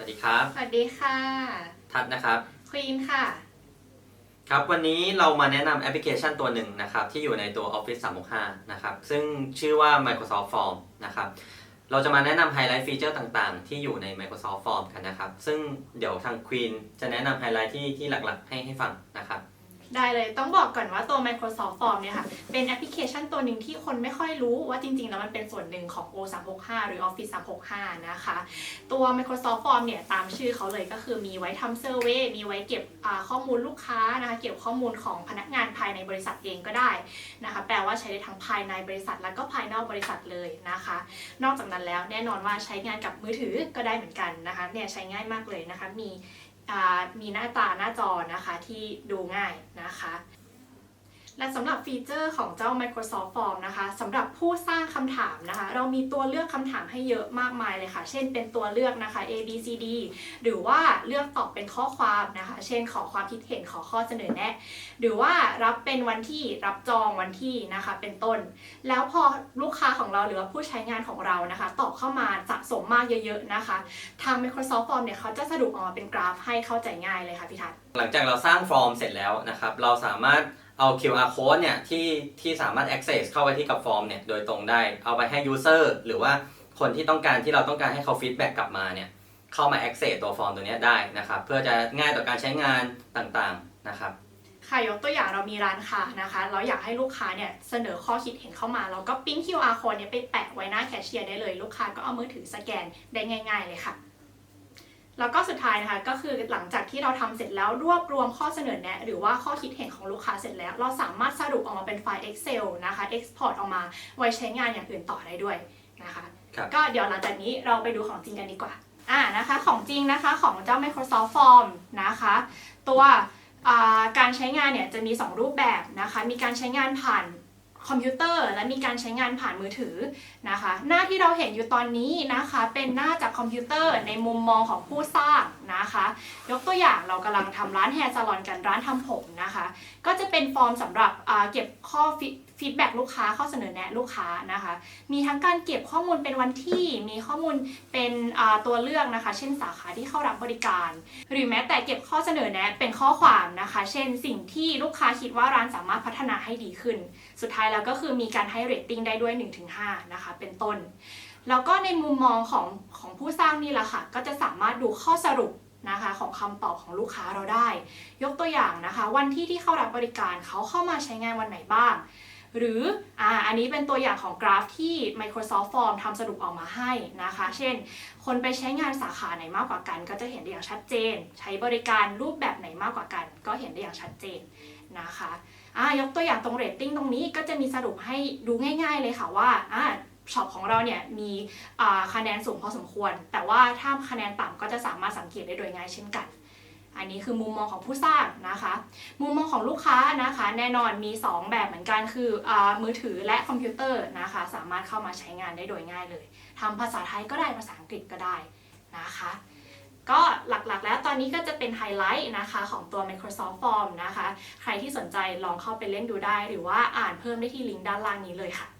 วัสดีครับ สวัสดีค่ะ ทัดนะครับ ควีนค่ะ ครับวันนี้เรามาแนะนำแอปพลิเคชันตัวหนึ่งนะครับ ที่อยู่ในตัว Office 365 นะครับ ซึ่งชื่อว่า Microsoft Form นะครับ เราจะมาแนะนำไฮไลท์ฟีเจอร์ต่างๆ ที่อยู่ใน Microsoft Form กันนะครับ ซึ่งเดี๋ยวทาง Queen จะแนะนำไฮไลท์ที่ที่หลักๆ ให้ให้ฟังนะครับ ได้เลยต้องบอกก่อนว่าตัว Microsoft Form เนี่ยค่ะ เป็นแอปพลิเคชันตัวหนึ่งที่คนไม่ค่อยรู้ว่าจริง ๆ แล้วมันเป็นส่วนหนึ่งของ O365 หรือ Office 365 นะคะ ตัว Microsoft Form เนี่ย ตามชื่อเขาเลยก็คือมีไว้ทำเซอร์เวยมีไว้เก็บข้อมูลลูกค้านะคะ เก็บข้อมูลของพนักงานภายในบริษัทเองก็ได้นะคะ แปลว่าใช้ได้ทั้งภายในบริษัท แล้วก็ภายนอกบริษัทเลยนะคะ นอกจากนั้นแล้วแน่นอนว่าใช้งานกับมือถือก็ได้เหมือนกันนะคะ เนี่ยใช้ง่ายมากเลยนะคะ มี มีหน้าตาหน้าจอนะคะที่ดูง่ายนะคะ และสำหรับฟีเจอร์ของเจ้า Microsoft Form นะคะสำหรับผู้สร้างคำถามนะคะ เรามีตัวเลือกคำถามให้เยอะมากมายเลยค่ะ เช่นเป็นตัวเลือกนะคะ A B C D หรือว่าเลือกตอบเป็นข้อความนะคะ เช่นขอความคิดเห็นขอข้อเสนอแนะ หรือว่ารับเป็นวันที่รับจองวันที่นะคะเป็นต้น แล้วพอลูกค้าของเราหรือว่าผู้ใช้งานของเรานะคะ ตอบเข้ามา สมมากเยอะๆนะคะ ทาง Microsoft Form เนี่ยเขาจะสรุปออกมาเป็นกราฟให้เข้าใจง่ายเลยค่ะพี่ทัศน์หลังจากเราสร้างฟอร์มเสร็จแล้วนะครับเราสามารถเอา QR code เนี่ยที่ที่สามารถ access เข้าไปที่กับฟอร์มเนี่ยโดยตรงได้เอาไปให้ user หรือว่าคนที่ต้องการที่เราต้องการให้เขา feedback กลับมาเนี่ยเข้ามา access ตัวฟอร์มตัวนี้ได้นะครับเพื่อจะง่ายต่อการใช้งานต่างๆนะครับ ค่ะยกตัวอย่างเรามีร้านค้านะคะเราอยากให้ลูกค้าเนี่ยเสนอข้อคิดเห็นเข้ามาเราก็ปริ้น QR code เนี่ยไปแปะไว้หน้าแคชเชียร์ได้เลย ลูกค้าก็เอามือถือสแกนได้ง่าย ๆ เลยค่ะแล้วก็สุดท้ายนะคะก็คือหลังจากที่เราทำเสร็จแล้วรวบรวมข้อเสนอแนะ หรือว่าข้อคิดเห็นของลูกค้าเสร็จแล้ว เราสามารถสรุปออกมาเป็นไฟล์ Excel นะคะ Export ออกมาไว้ใช้งานอย่างอื่นต่อได้ด้วยนะคะครับก็เดี๋ยวหลังจากนี้เราไปดูของจริงกันดีกว่าอ่านะคะของจริงนะคะของเจ้า Microsoft Form นะคะ ตัวอ่า การใช้งานเนี่ยจะมี 2 รูปแบบนะคะ มีการใช้งานผ่าน คอมพิวเตอร์และมีการใช้งานผ่านมือถือนะคะ หน้าที่เราเห็นอยู่ตอนนี้นะคะ เป็นหน้าจากคอมพิวเตอร์ในมุมมองของผู้สร้างนะคะ ยกตัวอย่างเรากำลังทำร้านแฮร์ซาลอนกันร้านทำผมนะคะ ก็จะเป็นฟอร์มสำหรับเก็บข้อฟีดแบ็ลูกค้าข้อเสนอแนะลูกค้านะคะ มีทั้งการเก็บข้อมูลเป็นวันที่ มีข้อมูลเป็นตัวเลือกนะคะ เช่นสาขาที่เข้ารับบริการ หรือแม้แต่เก็บข้อเสนอแนะเป็นข้อความนะคะ เช่นสิ่งที่ลูกค้าคิดว่าร้านสามารถพัฒนาให้ดีขึ้น สุดท้ายแล้วก็คือมีการให้เรตติ้งได้ด้วย 1-5 นะคะ เป็นต้น แล้วก็ในมุมมองของของผู้สร้างนี่แหละค่ะ ก็จะสามารถดูข้อสรุปนะคะของคำตอบของลูกค้าเราได้ ยกตัวอย่างนะคะ วันที่ที่เข้ารับบริการเขาเข้ามาใช้งานวันไหนบ้าง หรืออ่าอันนี้เป็นตัวอย่างของกราฟที่ Microsoft Form ทำสรุปออกมาให้นะคะ เช่น คนไปใช้งานสาขาไหนมากกว่ากัน ก็จะเห็นได้อย่างชัดเจน ใช้บริการรูปแบบไหนมากกว่ากัน ก็เห็นได้อย่างชัดเจน นะคะอ่ายกตัวอย่างตรงเรตติ้งตรงนี้ก็จะมีสรุปให้ดูง่าย ๆเลยค่ะว่าอ่าช็อปของเราเนี่ยมีคะแนนสูงพอสมควร แต่ว่าถ้าคะแนนต่ำก็จะสามารถสังเกตได้โดยง่ายเช่นกัน อันนี้คือมุมมองของผู้สร้างนะคะ มุมมองของลูกค้านะคะ แน่นอนมี 2 แบบเหมือนกันคืออมือถือและคอมพิวเตอร์นะคะ สามารถเข้ามาใช้งานได้โดยง่ายเลยทำภาษาไทยก็ได้ภาษาอังกฤษก็ได้นะคะ ก็หลักๆ แล้วตอนนี้ก็จะเป็นไฮไลท์นะคะของตัว Microsoft Form นะคะ ใครที่สนใจลองเข้าไปเล่นดูได้ หรือว่าอ่านเพิ่มได้ที่ลิงก์ด้านล่างนี้เลยค่ะ